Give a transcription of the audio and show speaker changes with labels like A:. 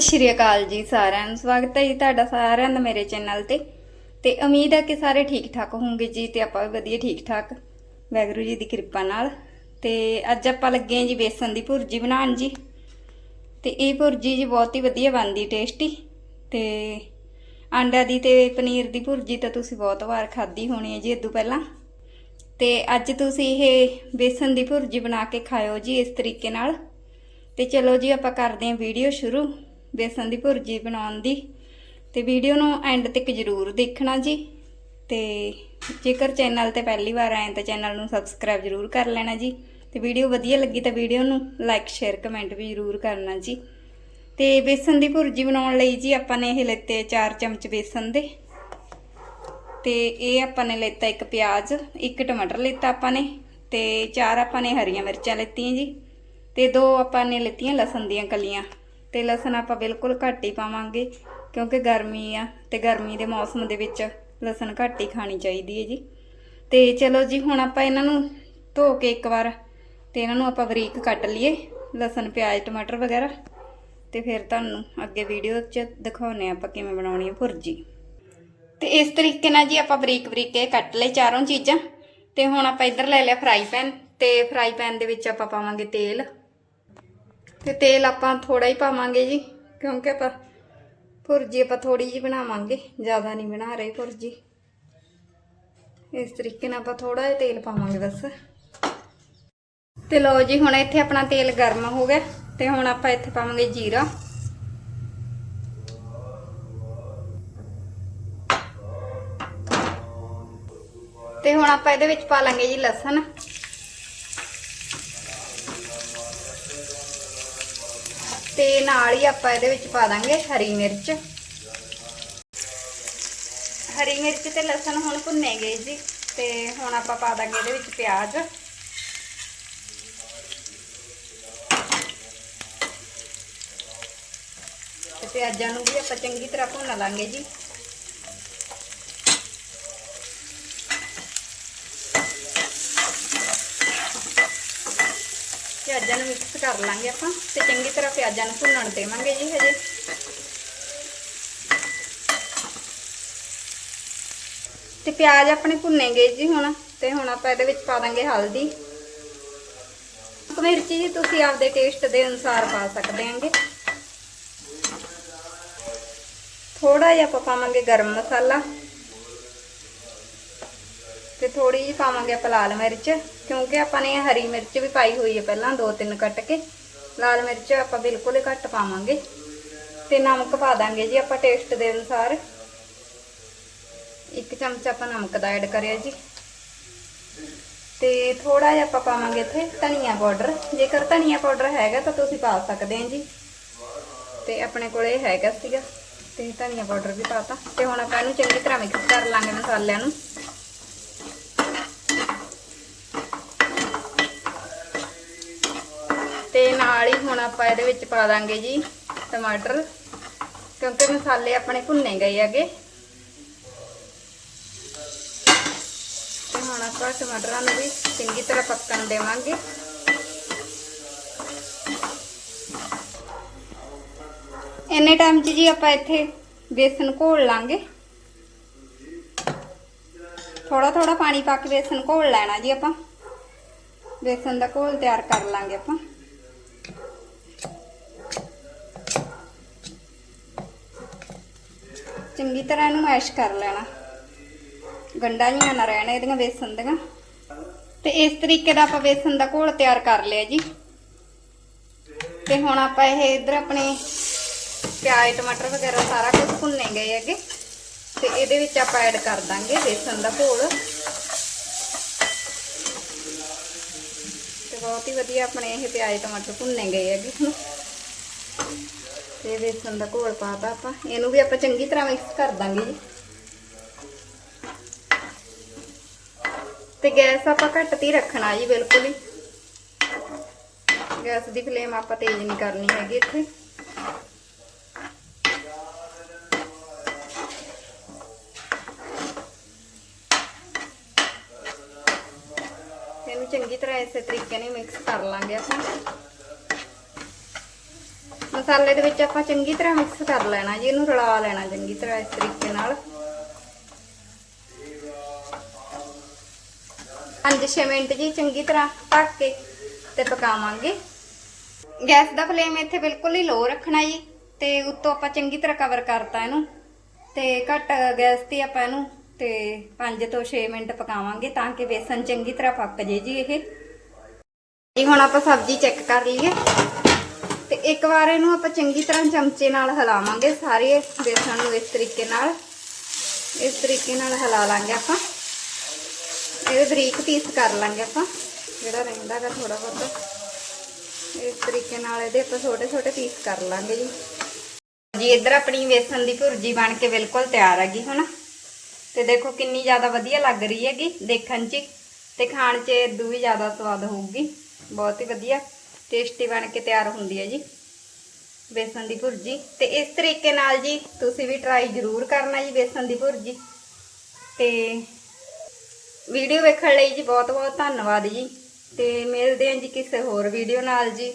A: ਸਤਿ ਸ਼੍ਰੀ ਅਕਾਲ ਜੀ ਸਾਰਿਆਂ ਨੂੰ। ਸਵਾਗਤ ਹੈ ਜੀ ਤੁਹਾਡਾ ਸਾਰਿਆਂ ਦਾ ਮੇਰੇ ਚੈਨਲ ਤੇ। ਤੇ ਉਮੀਦ ਹੈ ਕਿ ਸਾਰੇ ਠੀਕ ਠਾਕ ਹੋਵੋਗੇ ਜੀ ਤੇ ਆਪਾਂ ਵੀ ਵਧੀਆ ਠੀਕ ਠਾਕ। ਵੈਗਰੂ ਜੀ ਦੀ ਕਿਰਪਾ ਨਾਲ। ਤੇ ਅੱਜ ਆਪਾਂ ਲੱਗੇ ਹਾਂ ਜੀ ਬੇਸਨ ਦੀ ਭੁਰਜੀ ਬਣਾਉਣ ਜੀ। ਤੇ ਇਹ ਭੁਰਜੀ ਜੀ ਬਹੁਤ ਹੀ ਵਧੀਆ ਬਣਦੀ, ਟੇਸਟੀ। ਤੇ ਆਂਡਾ ਦੀ ਤੇ ਪਨੀਰ ਦੀ ਭੁਰਜੀ ਤਾਂ ਤੁਸੀਂ ਬਹੁਤ ਵਾਰ ਖਾਧੀ ਹੋਣੀ ਹੈ ਜੀ ਇਦੋਂ ਪਹਿਲਾਂ। ਤੇ ਅੱਜ ਤੁਸੀਂ ਇਹ ਬੇਸਨ ਦੀ ਭੁਰਜੀ ਬਣਾ ਕੇ ਖਾਇਓ ਜੀ ਇਸ ਤਰੀਕੇ ਨਾਲ। ਤੇ ਚਲੋ ਜੀ ਆਪਾਂ ਕਰਦੇ ਹਾਂ ਵੀਡੀਓ ਸ਼ੁਰੂ। ਬੇਸਨ ਦੀ ਭੁਰਜੀ ਬਣਾਉਣ ਦੀ। ਤੇ ਵੀਡੀਓ ਨੂੰ ਐਂਡ ਤੱਕ ਜ਼ਰੂਰ ਦੇਖਣਾ ਜੀ। ਤੇ ਜੇਕਰ ਚੈਨਲ ਤੇ ਪਹਿਲੀ ਵਾਰ ਆਏ ਤਾਂ ਚੈਨਲ ਨੂੰ ਸਬਸਕ੍ਰਾਈਬ ਜ਼ਰੂਰ ਕਰ ਲੈਣਾ ਜੀ। ਤੇ ਵੀਡੀਓ ਵਧੀਆ ਲੱਗੀ ਤਾਂ ਵੀਡੀਓ ਨੂੰ ਲਾਈਕ ਸ਼ੇਅਰ ਕਮੈਂਟ ਵੀ ਜ਼ਰੂਰ ਕਰਨਾ ਜੀ। ਤੇ ਬੇਸਨ ਦੀ ਭੁਰਜੀ ਬਣਾਉਣ ਲਈ ਜੀ ਆਪਾਂ ਨੇ ਇਹ ਲਿੱਤੇ 4 ਚਮਚ ਬੇਸਨ ਦੇ। ਤੇ ਇਹ ਆਪਾਂ ਨੇ ਲੈਤਾ ਇੱਕ ਪਿਆਜ਼, ਇੱਕ ਟਮਾਟਰ ਲਿੱਤਾ ਆਪਾਂ ਨੇ। ਤੇ ਚਾਰ ਆਪਾਂ ਨੇ ਹਰੀਆਂ ਮਿਰਚਾਂ ਲਿੱਤੀਆਂ ਜੀ। ਤੇ ਦੋ ਆਪਾਂ ਨੇ ਲਿੱਤੀਆਂ ਲਸਣ ਦੀਆਂ ਕਲੀਆਂ। ਤੇ ਲਸਣ ਆਪਾਂ ਬਿਲਕੁਲ ਘੱਟ ਹੀ ਪਾਵਾਂਗੇ, ਕਿਉਂਕਿ ਗਰਮੀ ਆ ਤੇ ਗਰਮੀ ਦੇ ਮੌਸਮ ਦੇ ਵਿੱਚ ਲਸਣ ਘੱਟ ਹੀ ਖਾਣੀ ਚਾਹੀਦੀ ਹੈ ਜੀ। ਤੇ ਚਲੋ ਜੀ, ਹੁਣ ਆਪਾਂ ਇਹਨਾਂ ਨੂੰ ਧੋ ਕੇ ਇੱਕ ਵਾਰ ਤੇ ਇਹਨਾਂ ਨੂੰ ਆਪਾਂ ਬਰੀਕ ਕੱਟ ਲਈਏ, ਲਸਣ, ਪਿਆਜ਼, ਟਮਾਟਰ ਵਗੈਰਾ। ਤੇ ਫਿਰ ਤੁਹਾਨੂੰ ਅੱਗੇ ਵੀਡੀਓ 'ਚ ਦਿਖਾਉਨੇ ਆਪਾਂ ਕਿਵੇਂ ਬਣਾਉਣੀ ਹੈ ਭੁਰਜੀ। ਤੇ ਇਸ ਤਰੀਕੇ ਨਾਲ ਜੀ ਆਪਾਂ ਬਰੀਕ ਬਰੀਕ ਇਹ ਕੱਟ ਲਏ ਚਾਰੋਂ ਚੀਜ਼ਾਂ। ਤੇ ਹੁਣ ਆਪਾਂ ਇੱਧਰ ਲੈ ਲਿਆ ਫਰਾਈ ਪੈਨ ਤੇ ਫਰਾਈ ਪੈਨ ਦੇ ਵਿੱਚ ਆਪਾਂ ਪਾਵਾਂਗੇ ਤੇਲ। ਤੇ ਤੇਲ ਆਪਾਂ ਥੋੜਾ ਹੀ ਪਾਵਾਂਗੇ ਜੀ, ਕਿਉਂਕਿ ਆਪਾਂ ਭੁਰਜੀ ਆਪਾਂ ਥੋੜੀ ਜਿਹੀ ਬਣਾਵਾਂਗੇ, ਜ਼ਿਆਦਾ ਨਹੀਂ ਬਣਾ ਰਹੇ ਭੁਰਜੀ। ਇਸ ਤਰੀਕੇ ਨਾਲ ਆਪਾਂ ਥੋੜਾ ਜਿਹਾ ਤੇਲ ਪਾਵਾਂਗੇ ਬਸ। ਤੇ ਲਓ ਜੀ, ਹੁਣ ਇੱਥੇ ਆਪਣਾ ਤੇਲ ਗਰਮ ਹੋ ਗਿਆ, ਤੇ ਹੁਣ ਆਪਾਂ ਇੱਥੇ ਪਾਵਾਂਗੇ ਜੀਰਾ। ਤੇ ਹੁਣ ਆਪਾਂ ਇਹਦੇ ਵਿੱਚ ਪਾ ਲਾਂਗੇ ਜੀ ਲਸਣ। ਤੇ ਨਾਲ ਹੀ ਆਪਾਂ ਇਹਦੇ ਵਿੱਚ ਪਾ ਦਾਂਗੇ ਹਰੀ ਮਿਰਚ। ਹਰੀ ਮਿਰਚ ਤੇ ਲਸਣ ਹੁਣ ਭੁੰਨੇ ਗਏ ਜੀ, ਤੇ ਹੁਣ ਆਪਾਂ ਪਾ ਦਾਂਗੇ ਇਹਦੇ ਵਿੱਚ ਪਿਆਜ਼। ਤੇ ਪਿਆਜ਼ਾਂ ਨੂੰ ਵੀ ਆਪਾਂ ਚੰਗੀ ਤਰ੍ਹਾਂ ਭੁੰਨ ਲਾਂਗੇ ਜੀ ਪਿਆਜ਼ਾਂ ਨੂੰ ਮਿਕਸ ਕਰ ਲਾਂਗੇ ਆਪਾਂ ਤੇ ਚੰਗੀ ਤਰ੍ਹਾਂ ਪਿਆਜ਼ਾਂ ਨੂੰ ਭੁੰਨਣ ਦੇਵਾਂਗੇ ਜੀ ਹਜੇ। ਤੇ ਪਿਆਜ਼ ਆਪਣੇ ਭੁੰਨੇ ਗਏ ਜੀ ਹੁਣ ਤੇ ਹੁਣ ਆਪਾਂ ਇਹਦੇ ਵਿੱਚ ਪਾ ਦਾਂਗੇ ਹਲਦੀ। ਮਿਰਚੀ ਜੀ ਤੁਸੀਂ ਆਪਦੇ ਟੇਸਟ ਦੇ ਅਨੁਸਾਰ ਪਾ ਸਕਦੇ ਆਂਗੇ ਥੋੜਾ ਜਿਹਾ ਆਪਾਂ ਪਾਵਾਂਗੇ ਗਰਮ ਮਸਾਲਾ। ਤੇ ਥੋੜੀ ਜਿਹੀ ਪਾਵਾਂਗੇ ਆਪਾਂ ਲਾਲ ਮਿਰਚ, ਕਿਉਂਕਿ ਆਪਾਂ ਨੇ ਹਰੀ ਮਿਰਚ ਵੀ ਪਾਈ ਹੋਈ ਹੈ ਪਹਿਲਾਂ, ਦੋ ਤਿੰਨ ਕੱਟ ਕੇ। ਲਾਲ ਮਿਰਚ ਆਪਾਂ ਬਿਲਕੁਲ ਹੀ ਘੱਟ ਪਾਵਾਂਗੇ। ਤੇ ਨਮਕ ਪਾ ਦਾਂਗੇ ਜੀ ਆਪਾਂ ਟੇਸਟ ਦੇ ਅਨੁਸਾਰ। ਇੱਕ ਚਮਚ ਆਪਾਂ ਨਮਕ ਦਾ ਐਡ ਕਰਿਆ ਜੀ। ਤੇ ਥੋੜਾ ਜਿਹਾ ਆਪਾਂ ਪਾਵਾਂਗੇ ਇੱਥੇ ਧਨੀਆ ਪਾਊਡਰ। ਜੇਕਰ ਧਨੀਆ ਪਾਊਡਰ ਹੈਗਾ ਤਾਂ ਤੁਸੀਂ ਪਾ ਸਕਦੇ ਹੋ ਜੀ। ਤੇ ਆਪਣੇ ਕੋਲੇ ਹੈਗਾ ਸੀਗਾ। ਤੇ ਧਨੀਆ ਪਾਊਡਰ ਵੀ ਪਾਤਾ। ਤੇ ਹੁਣ ਆਪਾਂ ਇਹਨੂੰ ਚੰਗੀ ਤਰ੍ਹਾਂ ਮਿਕਸ ਕਰ ਲਾਂਗੇ ਮਸਾਲਿਆਂ ਨੂੰ ਤੇ ਨਾਲ ਹੀ ਹੁਣ ਆਪਾਂ ਇਹਦੇ ਵਿੱਚ ਪਾ ਦਾਂਗੇ ਜੀ ਟਮਾਟਰ, ਕਿਉਂਕਿ ਮਸਾਲੇ ਆਪਣੇ ਭੁੰਨੇ ਗਏ ਹੈਗੇ। ਤੇ ਹੁਣ ਆਪਾਂ ਟਮਾਟਰਾਂ ਨੂੰ ਵੀ ਚੰਗੀ ਤਰ੍ਹਾਂ ਪੱਕਣ ਦੇਵਾਂਗੇ। ਇੰਨੇ ਟਾਈਮ 'ਚ ਜੀ ਆਪਾਂ ਇੱਥੇ ਬੇਸਨ ਘੋਲ ਲਾਂਗੇ। ਥੋੜਾ ਥੋੜਾ ਪਾਣੀ ਪਾ ਕੇ ਬੇਸਨ ਘੋਲ ਲੈਣਾ ਜੀ ਆਪਾਂ। ਬੇਸਨ ਦਾ ਘੋਲ ਤਿਆਰ ਕਰ ਲਾਂਗੇ ਆਪਾਂ। ਚੰਗੀ ਤਰ੍ਹਾਂ ਇਹਨੂੰ ਮੈਸ਼ ਕਰ ਲੈਣਾ। ਗੰਡਾ ਜੀਆਂ ਨਾ ਰਹਿਣ, ਇਹਦੀਆਂ ਬੇਸਨ ਦੀਆਂ। ਤੇ ਇਸ ਤਰੀਕੇ ਦਾ ਆਪਾਂ ਬੇਸਨ ਦਾ ਘੋਲ ਤਿਆਰ ਕਰ ਲਿਆ ਜੀ। ਤੇ ਹੁਣ ਆਪਾਂ ਇਹ ਇਧਰ ਆਪਣੇ ਪਿਆਜ਼, ਟਮਾਟਰ ਵਗੈਰਾ ਸਾਰਾ ਕੁਝ ਭੁੰਨੇ ਗਏ ਹੈਗੇ। ਤੇ ਇਹਦੇ ਵਿੱਚ ਆਪਾਂ ਐਡ ਕਰ ਦਾਂਗੇ ਬੇਸਨ ਦਾ ਘੋਲ। ਤੇ ਬਹੁਤ ਹੀ ਵਧੀਆ ਆਪਣੇ ਇਹ ਪਿਆਜ਼, ਟਮਾਟਰ ਭੁੰਨੇ ਗਏ ਹੈਗੇ ਹੁਣ। ਬੇਸਨ ਦਾ ਘੋਲ ਪਾਤਾ ਆਪਾਂ। ਇਹਨੂੰ ਵੀ ਆਪਾਂ ਚੰਗੀ ਤਰ੍ਹਾਂ ਮਿਕਸ ਕਰ ਦਾਂਗੇ ਜੀ। ਤੇ ਗੈਸ ਆਪਾਂ ਘੱਟ ਤੇ ਰੱਖਣਾ ਜੀ, ਬਿਲਕੁਲ ਹੀ। ਗੈਸ ਦੀ ਫਲੇਮ ਆਪਾਂ ਤੇਜ਼ ਨਹੀਂ ਕਰਨੀ ਹੈਗੀ ਇੱਥੇ। ਇਹਨੂੰ ਚੰਗੀ ਤਰ੍ਹਾਂ ਇਸੇ ਤਰੀਕੇ ਨਾਲ ਮਿਕਸ ਕਰ ਲਾਂਗੇ ਆਪਾਂ। ਮਸਾਲੇ ਦੇ ਵਿੱਚ ਆਪਾਂ ਚੰਗੀ ਤਰ੍ਹਾਂ ਮਿਕਸ ਕਰ ਲੈਣਾ ਜੀ, ਇਹਨੂੰ ਰਲਾ ਲੈਣਾ ਚੰਗੀ ਤਰ੍ਹਾਂ ਇਸ ਤਰੀਕੇ ਨਾਲ। 5-6 ਮਿੰਟ ਜੀ ਚੰਗੀ ਤਰ੍ਹਾਂ ਢੱਕ ਕੇ ਤੇ ਪਕਾਵਾਂਗੇ। ਗੈਸ ਦਾ ਫਲੇਮ ਇੱਥੇ ਬਿਲਕੁਲ ਹੀ ਲੋ ਰੱਖਣਾ ਜੀ ਤੇ ਉੱਤੋਂ ਆਪਾਂ ਚੰਗੀ ਤਰ੍ਹਾਂ ਕਵਰ ਕਰਤਾ ਇਹਨੂੰ। ਤੇ ਘੱਟ ਗੈਸ ਤੇ ਆਪਾਂ ਇਹਨੂੰ ਤੇ 5 ਤੋਂ 6 ਮਿੰਟ ਪਕਾਵਾਂਗੇ ਤਾਂ ਕਿ ਬੇਸਨ ਚੰਗੀ ਤਰ੍ਹਾਂ ਪੱਕ ਜੇ ਜੀ ਇਹ। ਜੀ, ਹੁਣ ਆਪਾਂ ਸਬਜ਼ੀ ਚੈੱਕ ਕਰ ਲਈਏ। ਇੱਕ ਵਾਰ ਇਹਨੂੰ ਆਪਾਂ ਚੰਗੀ ਤਰ੍ਹਾਂ ਚਮਚੇ ਨਾਲ ਹਿਲਾਵਾਂਗੇ ਸਾਰੇ ਬੇਸਣ ਨੂੰ ਇਸ ਤਰੀਕੇ ਨਾਲ। ਇਸ ਤਰੀਕੇ ਨਾਲ ਹਿਲਾ ਲਾਂਗੇ ਆਪਾਂ। ਇਹਦੇ ਬਰੀਕ ਪੀਸ ਕਰ ਲਾਂਗੇ ਆਪਾਂ, ਜਿਹੜਾ ਰਹਿੰਦਾ ਗਾ ਥੋੜਾ ਬਹੁਤ। ਇਸ ਤਰੀਕੇ ਨਾਲ ਇਹਦੇ ਆਪਾਂ ਛੋਟੇ ਛੋਟੇ ਪੀਸ ਕਰ ਲਾਂਗੇ ਜੀ। ਜੀ, ਇੱਧਰ ਆਪਣੀ ਵੇਸਣ ਦੀ ਭੁਰਜੀ ਬਣ ਕੇ ਬਿਲਕੁਲ ਤਿਆਰ ਹੈਗੀ ਹੁਣ ਤੇ ਦੇਖੋ ਕਿੰਨੀ ਜ਼ਿਆਦਾ ਵਧੀਆ ਲੱਗ ਰਹੀ ਹੈਗੀ, ਦੇਖਣ 'ਚ ਹੀ। ਤੇ ਖਾਣ 'ਚ ਇਦੋਂ ਵੀ ਜ਼ਿਆਦਾ ਸਵਾਦ ਹੋਊਗੀ। ਬਹੁਤ ਹੀ ਵਧੀਆ ਟੇਸਟੀ ਬਣ ਕੇ ਤਿਆਰ ਹੁੰਦੀ ਹੈ ਜੀ। ਬੇਸਣ ਦੀ ਭੁਰਜੀ। ਤੇ ਇਸ ਤਰੀਕੇ ਨਾਲ ਜੀ ਤੁਸੀਂ ਵੀ ਟਰਾਈ ਜ਼ਰੂਰ ਕਰਨਾ ਜੀ ਬੇਸਣ ਦੀ ਭੁਰਜੀ। ਤੇ ਵੀਡੀਓ ਵੇਖਣ ਲਈ ਜੀ ਬਹੁਤ ਬਹੁਤ ਧੰਨਵਾਦ ਜੀ। ਤੇ ਮਿਲਦੇ ਹਾਂ ਜੀ ਕਿਸੇ ਹੋਰ ਵੀਡੀਓ ਨਾਲ ਜੀ।